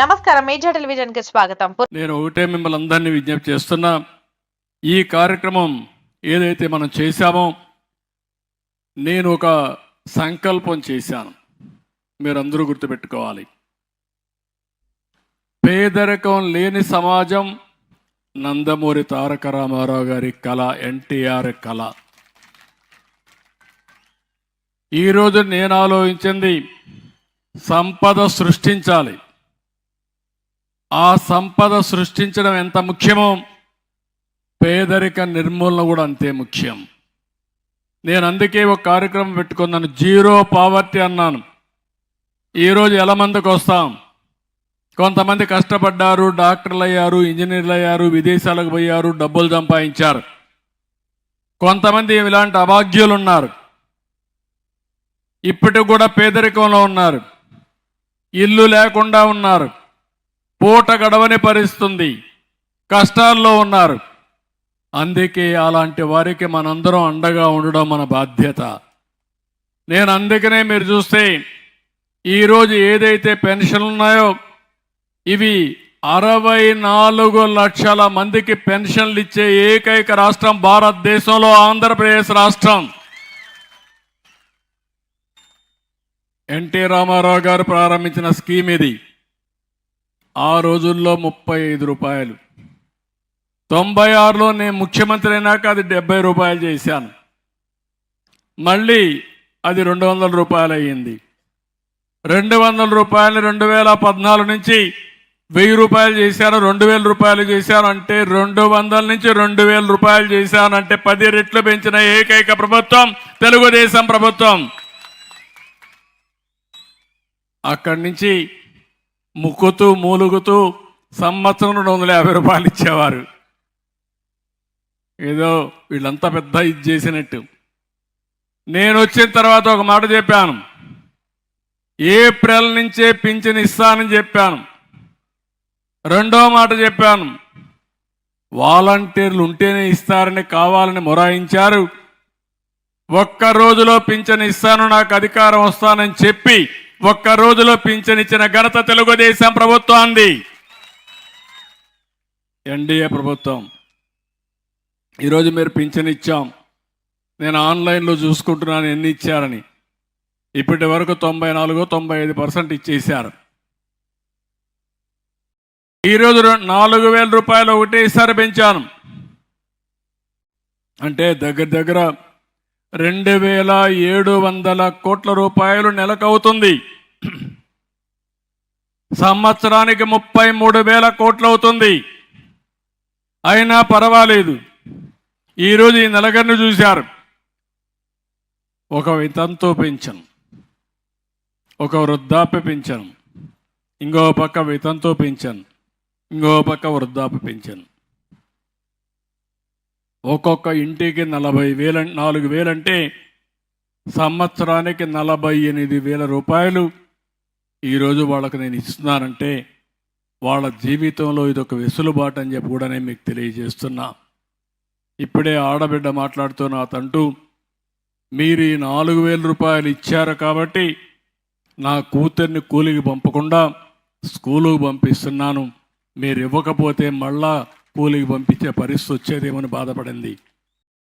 నమస్కారం మేజర్ టెలివిజన్కి స్వాగతం. నేను ఒకటే మిమ్మల్ని అందరినీ విజ్ఞప్తి చేస్తున్నా. ఈ కార్యక్రమం ఏదైతే మనం చేశామో నేను ఒక సంకల్పం చేశాను. మీరందరూ గుర్తుపెట్టుకోవాలి. పేదరికం లేని సమాజం నందమూరి తారక రామారావు గారి కళ ఎన్టీఆర్ కళ. ఈరోజు నేను ఆలోచించింది సంపద సృష్టించాలి. ఆ సంపద సృష్టించడం ఎంత ముఖ్యమో పేదరిక నిర్మూలన కూడా అంతే ముఖ్యం. నేను అందుకే ఒక కార్యక్రమం పెట్టుకున్నాను జీరో పావర్టీ అన్నాను. ఈరోజు ఎలా మందికి వస్తాం? కొంతమంది కష్టపడ్డారు డాక్టర్లు అయ్యారు ఇంజనీర్లు అయ్యారు విదేశాలకు పోయారు డబ్బులు సంపాదించారు. కొంతమంది ఇలాంటి అభాగ్యులు ఉన్నారు ఇప్పటికి కూడా పేదరికంలో ఉన్నారు. ఇల్లు లేకుండా ఉన్నారు. పూట గడవని పరిస్తుంది కష్టాల్లో ఉన్నారు. అందుకే అలాంటి వారికి మనందరం అండగా ఉండడం మన బాధ్యత. నేను అందుకనే మీరు చూస్తే ఈరోజు ఏదైతే పెన్షన్లు ఉన్నాయో ఇవి అరవై నాలుగు లక్షల మందికి పెన్షన్లు ఇచ్చే ఏకైక రాష్ట్రం భారతదేశంలో ఆంధ్రప్రదేశ్ రాష్ట్రం. ఎన్టీ రామారావు గారు ప్రారంభించిన స్కీమ్ ఇది. ఆ రోజుల్లో ముప్పై ఐదు రూపాయలు. తొంభై ఆరులో నేను ముఖ్యమంత్రి అయినాక అది డెబ్బై రూపాయలు చేశాను. మళ్ళీ అది రెండు వందల రూపాయలు అయ్యింది. రెండు వందల రూపాయలు రెండు వేల పద్నాలుగు నుంచి వెయ్యి రూపాయలు చేశాను రెండు వేల రూపాయలు చేశాను అంటే రెండు వందల నుంచి రెండు వేల రూపాయలు చేశాను అంటే పది రెట్లు పెంచిన ఏకైక ప్రభుత్వం తెలుగుదేశం ప్రభుత్వం. అక్కడి నుంచి ముక్కుతూ మూలుగుతూ సంవత్సరం రెండు వందల యాభై రూపాయలు ఇచ్చేవారు. ఏదో వీళ్ళంతా పెద్ద ఇది చేసినట్టు. నేను వచ్చిన తర్వాత ఒక మాట చెప్పాను. ఏప్రిల్ నుంచే పింఛన్ ఇస్తానని చెప్పాను. రెండో మాట చెప్పాను. వాలంటీర్లు ఉంటేనే ఇస్తారని కావాలని మొరాయించారు. ఒక్క రోజులో పింఛన్ ఇస్తాను నాకు అధికారం వస్తానని చెప్పి ఒక్క రోజులో పింఛనిచ్చిన ఘనత తెలుగుదేశం ప్రభుత్వాన్ని ఎన్డీఏ ప్రభుత్వం. ఈరోజు మీరు పింఛన్ ఇచ్చాం నేను ఆన్లైన్లో చూసుకుంటున్నాను ఎన్ని ఇచ్చారని. ఇప్పటి వరకు తొంభై నాలుగు తొంభై ఐదు పర్సెంట్ ఇచ్చేశారు. ఈరోజు నాలుగు వేల రూపాయలు ఒకటేసారి పెంచాను. అంటే దగ్గర దగ్గర రెండు వేల ఏడు వందల కోట్ల రూపాయలు నెలకు అవుతుంది సంవత్సరానికి ముప్పై మూడు వేల కోట్లు అవుతుంది అయినా పర్వాలేదు. ఈరోజు ఈ నెలగన్ను చూశారు. ఒక వితంతో పెంచను ఒక వృద్ధాప్య పెంచను ఇంకో పక్క వితంతో పెంచను ఇంకో పక్క వృద్ధాప్య పెంచను ఒక్కొక్క ఇంటికి నలభై వేల నాలుగు వేలంటే సంవత్సరానికి నలభై ఎనిమిది వేల రూపాయలు. ఈరోజు వాళ్ళకు నేను ఇస్తున్నానంటే వాళ్ళ జీవితంలో ఇది ఒక వెసులుబాటు అని చెప్పి కూడా నేను మీకు తెలియజేస్తున్నా. ఇప్పుడే ఆడబిడ్డ మాట్లాడుతూ నా తంటూ మీరు ఈ నాలుగు వేల రూపాయలు ఇచ్చారు కాబట్టి నా కూతుర్ని కూలికి పంపకుండా స్కూలుకు పంపిస్తున్నాను. మీరు ఇవ్వకపోతే మళ్ళా కూలికి పంపించే పరిస్థితి వచ్చేదేమని బాధపడింది.